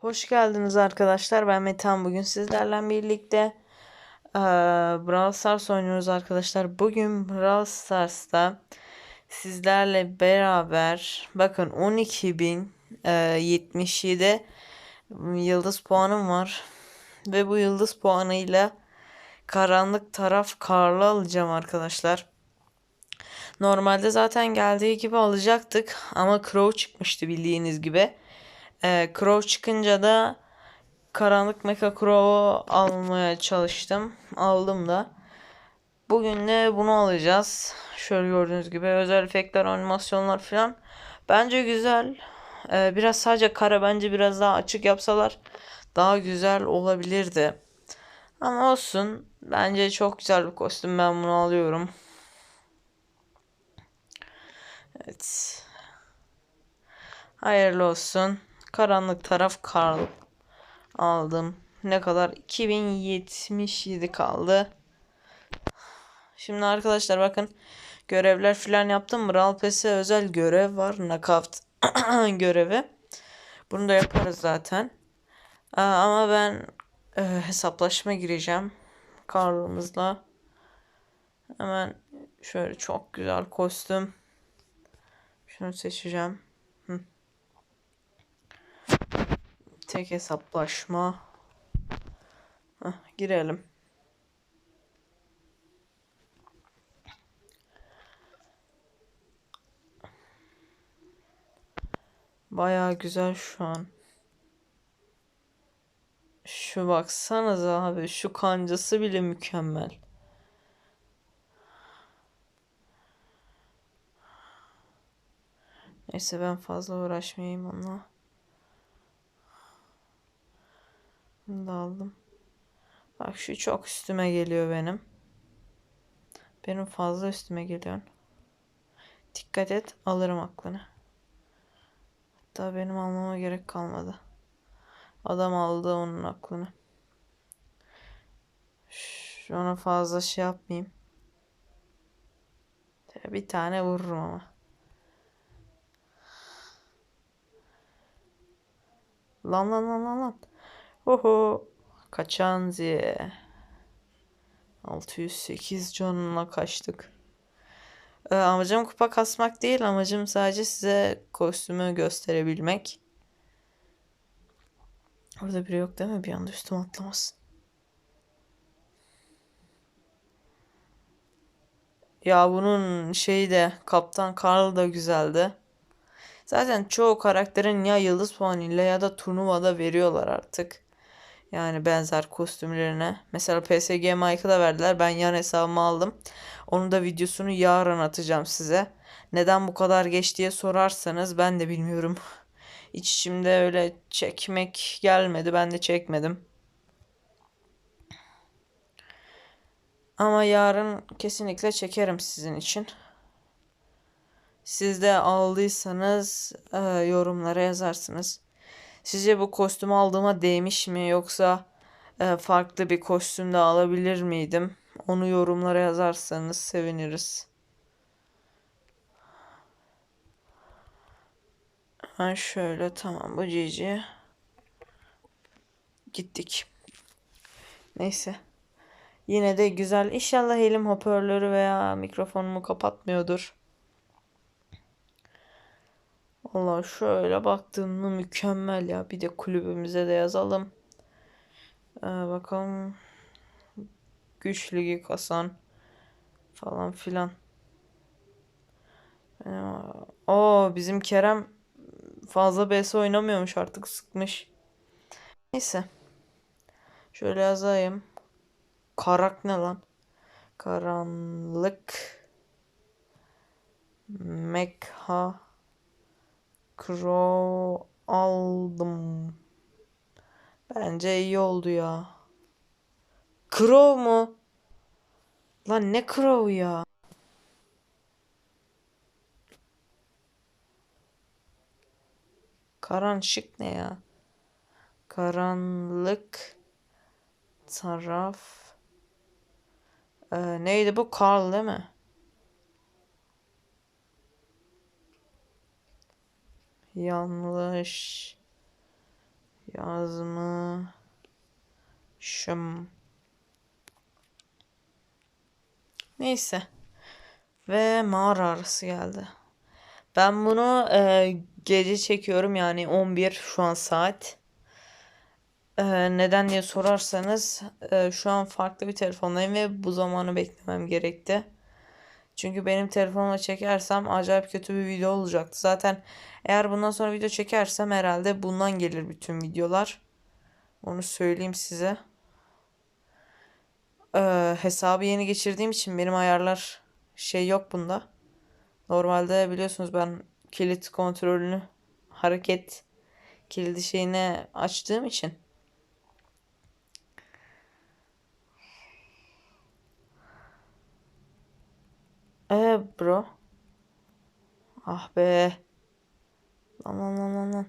Hoş geldiniz arkadaşlar. Ben Metan. Bugün sizlerle birlikte eee Brawl Stars oynuyoruz arkadaşlar. Bugün Brawl Stars'ta sizlerle beraber bakın 12.077 yıldız puanım var. Ve bu yıldız puanıyla karanlık taraf karlı alacağım arkadaşlar. Normalde zaten geldiği gibi alacaktık ama Crow çıkmıştı bildiğiniz gibi. Ee, Crow çıkınca da Karanlık Mecha Crow'u almaya çalıştım. Aldım da. Bugün de bunu alacağız. Şöyle gördüğünüz gibi özel efektler, animasyonlar falan. Bence güzel. Ee, biraz sadece kara bence biraz daha açık yapsalar daha güzel olabilirdi. Ama olsun. Bence çok güzel bir kostüm. Ben bunu alıyorum. Evet. Hayırlı olsun. Karanlık taraf Karl. Aldım. Ne kadar? 2077 kaldı. Şimdi arkadaşlar bakın. Görevler falan yaptım. Brawl Pass'e özel görev var. Knockout görevi. Bunu da yaparız zaten. Ama ben e, hesaplaşma gireceğim. Karl'ımızla. Hemen şöyle çok güzel kostüm. Şunu seçeceğim. Tek hesaplaşma. Heh, girelim. Baya güzel şu an. Şu baksanıza abi şu kancası bile mükemmel. Neyse ben fazla uğraşmayayım onunla. Bunu da aldım. Bak şu çok üstüme geliyor benim. Benim fazla üstüme geliyor. Dikkat et alırım aklını. Hatta benim almama gerek kalmadı. Adam aldı onun aklını. Şu ona fazla şey yapmayayım. Bir tane vururum ama. Lan lan lan lan lan. Oho. Kaçan diye. 608 canına kaçtık. Ee, amacım kupa kasmak değil. Amacım sadece size kostümü gösterebilmek. Orada biri yok değil mi? Bir anda üstüme atlamasın. Ya bunun şeyi de Kaptan Karl da güzeldi. Zaten çoğu karakterin ya yıldız puanıyla ya da turnuvada veriyorlar artık. Yani benzer kostümlerine. Mesela PSG da verdiler. Ben yan hesabımı aldım. Onun da videosunu yarın atacağım size. Neden bu kadar geç diye sorarsanız ben de bilmiyorum. İç içimde öyle çekmek gelmedi. Ben de çekmedim. Ama yarın kesinlikle çekerim sizin için. Siz de aldıysanız e, yorumlara yazarsınız. Sizce bu kostümü aldığıma değmiş mi yoksa e, farklı bir kostüm de alabilir miydim? Onu yorumlara yazarsanız seviniriz. Ben şöyle tamam bu cici. Gittik. Neyse. Yine de güzel. İnşallah elim hoparlörü veya mikrofonumu kapatmıyordur. Allah şöyle baktığımda mükemmel ya. Bir de kulübümüze de yazalım. Ee, bakalım. Güç ligi kasan falan filan. O bizim Kerem fazla BS oynamıyormuş artık sıkmış. Neyse. Şöyle yazayım. Karak ne lan? Karanlık. Mekha. Crow aldım. Bence iyi oldu ya. Crow mu? Lan ne Crow ya? Karanlık ne ya? Karanlık taraf. Ee, neydi bu? Karl değil mi? Yanlış Yazmışım. Neyse. Ve mağara arası geldi. Ben bunu e, gece çekiyorum yani 11 şu an saat. E, neden diye sorarsanız e, şu an farklı bir telefondayım ve bu zamanı beklemem gerekti. Çünkü benim telefonla çekersem acayip kötü bir video olacaktı. Zaten eğer bundan sonra video çekersem herhalde bundan gelir bütün videolar. Onu söyleyeyim size. Ee, hesabı yeni geçirdiğim için benim ayarlar şey yok bunda. Normalde biliyorsunuz ben kilit kontrolünü hareket kilidi şeyine açtığım için Ee bro. Ah be. Lan lan lan lan lan.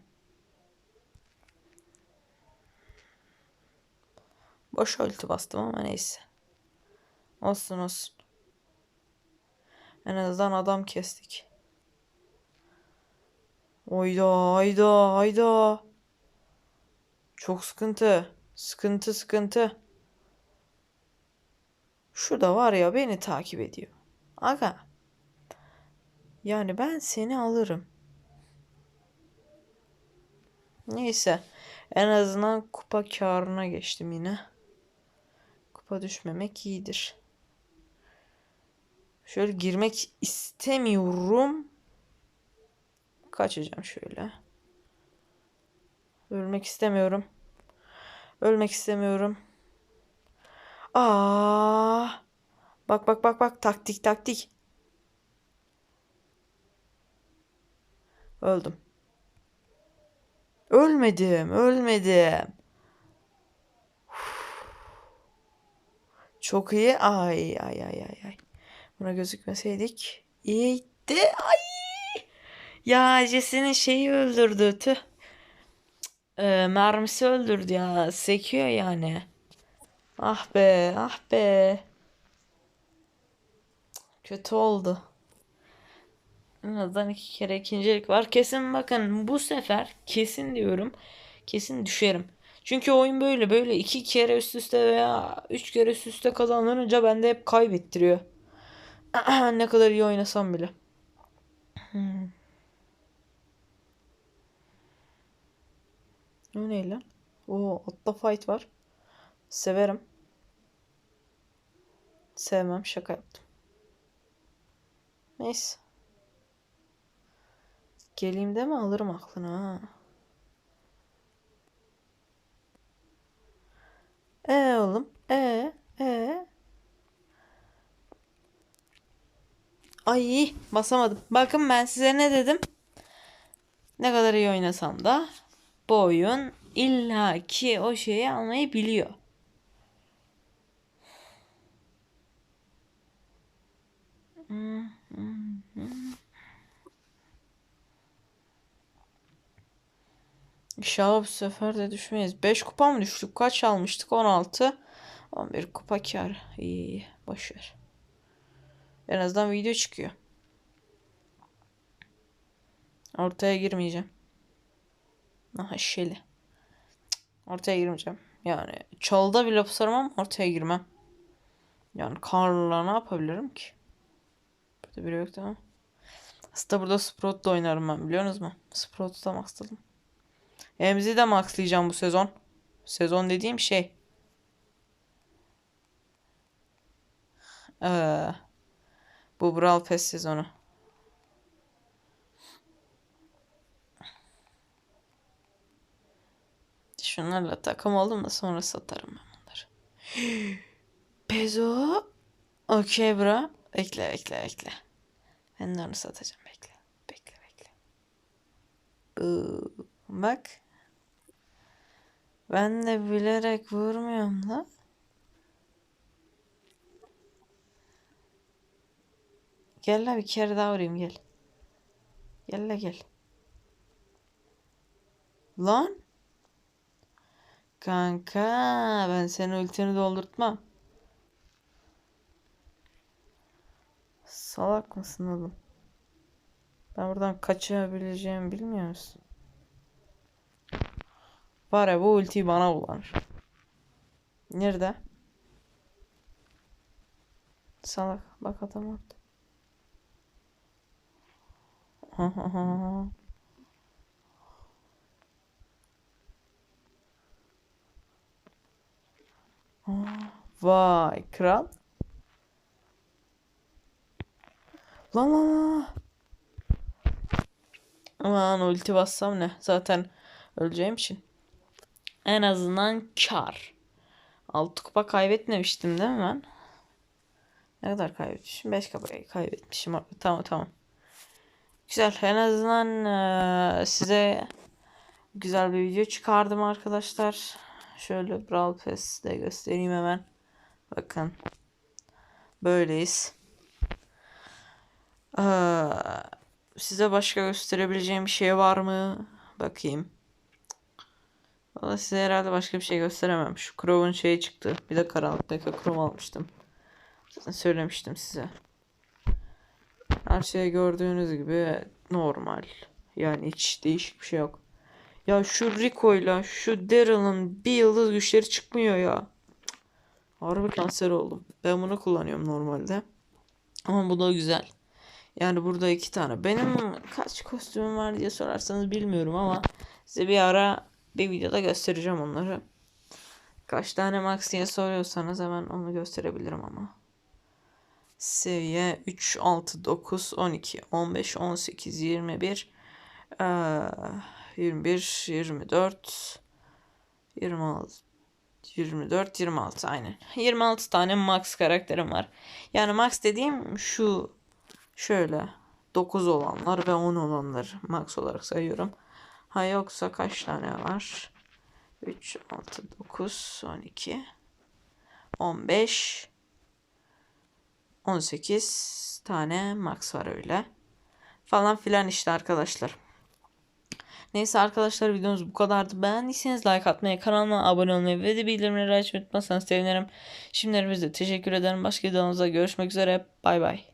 Boş ulti bastım ama neyse. Olsun olsun. En azından adam kestik. Oyda hayda hayda. Çok sıkıntı. Sıkıntı sıkıntı. Şurada var ya beni takip ediyor. Aga. Yani ben seni alırım. Neyse. En azından kupa karına geçtim yine. Kupa düşmemek iyidir. Şöyle girmek istemiyorum. Kaçacağım şöyle. Ölmek istemiyorum. Ölmek istemiyorum. Aa! Bak bak bak bak taktik taktik. Öldüm. Ölmedim, ölmedim. Çok iyi. Ay ay ay ay ay. Buna gözükmeseydik iyiydi. Ay. Ya Jesse'nin şeyi öldürdü. Tüh. Ee, mermisi öldürdü ya. Sekiyor yani. Ah be, ah be. Kötü oldu. En azından iki kere ikincilik var. Kesin bakın bu sefer kesin diyorum. Kesin düşerim. Çünkü oyun böyle böyle iki kere üst üste veya üç kere üst üste kazanınca bende hep kaybettiriyor. ne kadar iyi oynasam bile. Hmm. O ne lan? Oo, atla fight var. Severim. Sevmem şaka yaptım. Neyse. Geleyim de mi alırım aklını ha. E oğlum. E e. Ay basamadım. Bakın ben size ne dedim? Ne kadar iyi oynasam da bu oyun illaki o şeyi almayı biliyor. İnşallah bu sefer de düşmeyiz. 5 kupa mı düştük? Kaç almıştık? 16. 11 kupa kar. İyi iyi. Boşver. En azından video çıkıyor. Ortaya girmeyeceğim. Aha şeli. Ortaya girmeyeceğim. Yani çalda bile pusarım ama ortaya girmem. Yani Karl'la ne yapabilirim ki? Burada biri yok tamam. Aslında burada Sprout'la oynarım ben biliyorsunuz mu? Sprout'u da maxladım. Emzi de maxlayacağım bu sezon. Sezon dediğim şey. Ee, bu Brawl Pass sezonu. Şunlarla takım oldum da sonra satarım ben bunları. Pezo. Okey bro. Bekle bekle bekle. Ben de onu satacağım bekle. Bekle bekle. Bak. Ben de bilerek vurmuyorum la. Gel la bir kere daha vurayım gel. Gel la gel. Lan. Kanka ben senin ultini doldurtmam. Salak mısın oğlum? Ben buradan kaçabileceğimi bilmiyor musun? Var ya bu ultiyi bana kullanır. Nerede? Salak. Bak adam attı. Vay kral. Lan lan lan. Aman ulti bassam ne? Zaten öleceğim için. En azından kar. Altı kupa kaybetmemiştim değil mi ben? Ne kadar kaybetmişim? 5 kupa kaybetmişim. Tamam tamam. Güzel. En azından eee, size güzel bir video çıkardım arkadaşlar. Şöyle Brawl Pass de göstereyim hemen. Bakın. Böyleyiz. Eee, size başka gösterebileceğim bir şey var mı? Bakayım. Valla size herhalde başka bir şey gösteremem. Şu Crow'un şeyi çıktı. Bir de karanlıktaki Crow almıştım. Zaten söylemiştim size. Her şey gördüğünüz gibi normal. Yani hiç değişik bir şey yok. Ya şu Rico'yla şu Daryl'ın bir yıldız güçleri çıkmıyor ya. Harbi kanser oldum. Ben bunu kullanıyorum normalde. Ama bu da güzel. Yani burada iki tane. Benim kaç kostümüm var diye sorarsanız bilmiyorum ama size bir ara bir videoda göstereceğim onları. Kaç tane max diye soruyorsanız hemen onu gösterebilirim ama. Seviye 3, 6, 9, 12, 15, 18, 21, eee, 21, 24, 26, 24, 26 aynen. 26 tane max karakterim var. Yani max dediğim şu şöyle 9 olanlar ve 10 olanlar max olarak sayıyorum. Ha yoksa kaç tane var? 3, 6, 9, 12, 15, 18 tane max var öyle. Falan filan işte arkadaşlar. Neyse arkadaşlar videomuz bu kadardı. Beğendiyseniz like atmayı, kanalıma abone olmayı ve de bildirimleri açmayı unutmazsanız sevinirim. Şimdilik biz de teşekkür ederim. Başka videomuzda görüşmek üzere. Bay bay.